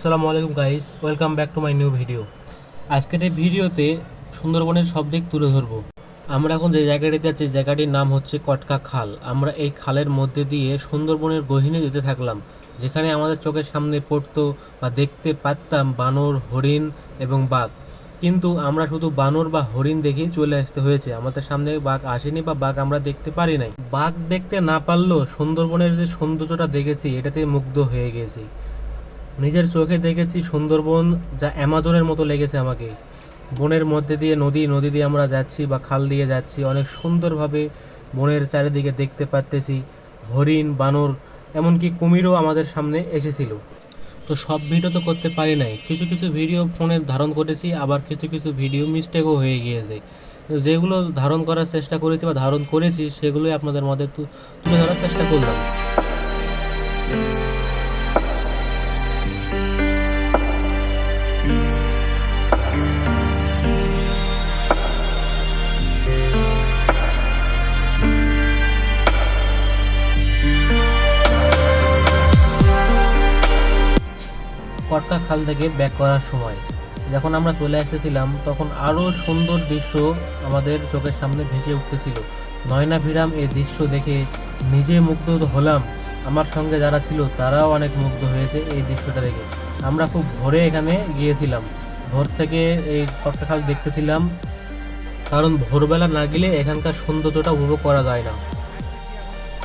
আসসালামু আলাইকুম guys welcome back to my new video আজকের এই ভিডিওতে সুন্দরবনের সব দিক তুলে ধরবো। আমরা এখন যে জায়গাটিতে আছি জায়গাটির নাম হচ্ছে কটকা খাল। আমরা এই খালের মধ্যে দিয়ে সুন্দরবনের গহীনে যেতে থাকলাম, যেখানে আমাদের চোখের সামনে পড়তো বা দেখতে পারতাম বানর, হরিণ এবং বাঘ। কিন্তু আমরা শুধু বানর বা হরিণ দেখেই চলে আসতে হয়েছে। আমাদের সামনে বাঘ আসেনি বা বাঘ আমরা দেখতে পারি নাই। বাঘ দেখতে না পারলেও সুন্দরবনের যে সৌন্দর্যটা দেখেছি এটাতে মুগ্ধ হয়ে গেছি। নিজের চোখে দেখেছি সুন্দরবন যা অ্যামাজনের মতো লেগেছে আমাকে। বনের মধ্যে দিয়ে, নদী নদী দিয়ে আমরা যাচ্ছি বা খাল দিয়ে যাচ্ছি, অনেক সুন্দরভাবে বনের চারিদিকে দেখতে পারতেছি, হরিণ, বানর, এমনকি কুমিরও আমাদের সামনে এসেছিল। তো সব ভিডিও তো করতে পারি নাই। কিছু কিছু ভিডিও ফোনে ধারণ করেছি, আবার কিছু কিছু ভিডিও মিস্টেকও হয়ে গিয়েছে। যেগুলো ধারণ করার চেষ্টা করেছি বা ধারণ করেছি, সেগুলোই আপনাদের মধ্যে তুলে ধরার চেষ্টা করলাম। কটকা খাল থেকে ব্যাক করার সময়। যখন আমরা চলে এসেছিলাম, তখন আরও সুন্দর দৃশ্য আমাদের চোখের সামনে ভেসে উঠতেছিল। নয়নাভিরাম এই দৃশ্য দেখে নিজে মুগ্ধ হলাম। আমার সঙ্গে যারা ছিল, তারাও অনেক মুগ্ধ হয়েছে এই দৃশ্যটা দেখে। আমরা খুব ভোরে এখানে গিয়েছিলাম। ভোর থেকে এই কটকা খাল দেখতেছিলাম, কারণ ভোরবেলা না গেলে এখানকার সৌন্দর্যটা উপভোগ করা যায় না।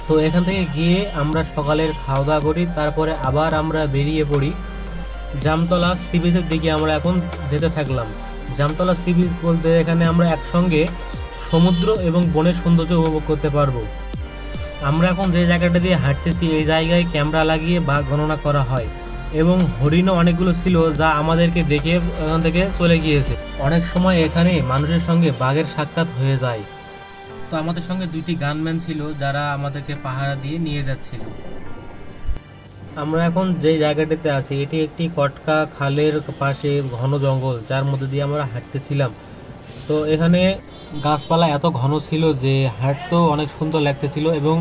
তো এখান থেকে গিয়ে আমরা সকালের খাওয়া দাওয়া করি, তারপরে আবার আমরা বেরিয়ে পড়ি। জামতলা সি বিচের দিকে আমরা এখন যেতে থাকলাম। জামতলা সি বিচ বলতে এখানে আমরা একসঙ্গে সমুদ্র এবং বনের সৌন্দর্য উপভোগ করতে পারব। আমরা এখন যে জায়গাটা দিয়ে হাঁটতেছি, এই জায়গায় ক্যামেরা লাগিয়ে বাঘ গণনা করা হয় এবং হরিণও অনেকগুলো ছিল যা আমাদেরকে দেখে এখান থেকে চলে গিয়েছে। অনেক সময় এখানে মানুষের সঙ্গে বাঘের সাক্ষাৎ হয়ে যায়। তো আমাদের সঙ্গে দুইটি গানম্যান ছিল যারা আমাদেরকে পাহারা দিয়ে নিয়ে যাচ্ছিল। আমরা এখন যে জায়গাটিতে আছি এটি একটি কটকা খালের পাশে ঘন জঙ্গল যার মধ্যে দিয়ে আমরা হাঁটতেছিলাম। তো এখানে গাছপালা এত ঘন ছিল যে হাঁটতেও অনেক সুন্দর লাগতেছিল এবং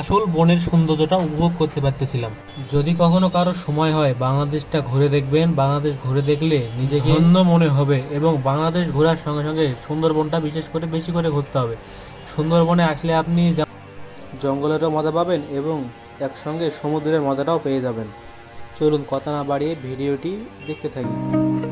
আসল বনের সৌন্দর্যটা উপভোগ করতে পারতেছিলাম। যদি কখনো কারও সময় হয় বাংলাদেশটা ঘুরে দেখবেন। বাংলাদেশ ঘুরে দেখলে নিজেকে ধন্য মনে হবে এবং বাংলাদেশ ঘোরার সঙ্গে সঙ্গে সুন্দরবনটা বিশেষ করে বেশি করে ঘুরতে হবে। সুন্দরবনে আসলে আপনি জঙ্গলেরও মজা পাবেন এবং একসঙ্গে সমুদ্রের মজাটাও পেয়ে যাবেন। চলুন কথা না বাড়িয়ে ভিডিওটি দেখতে থাকি।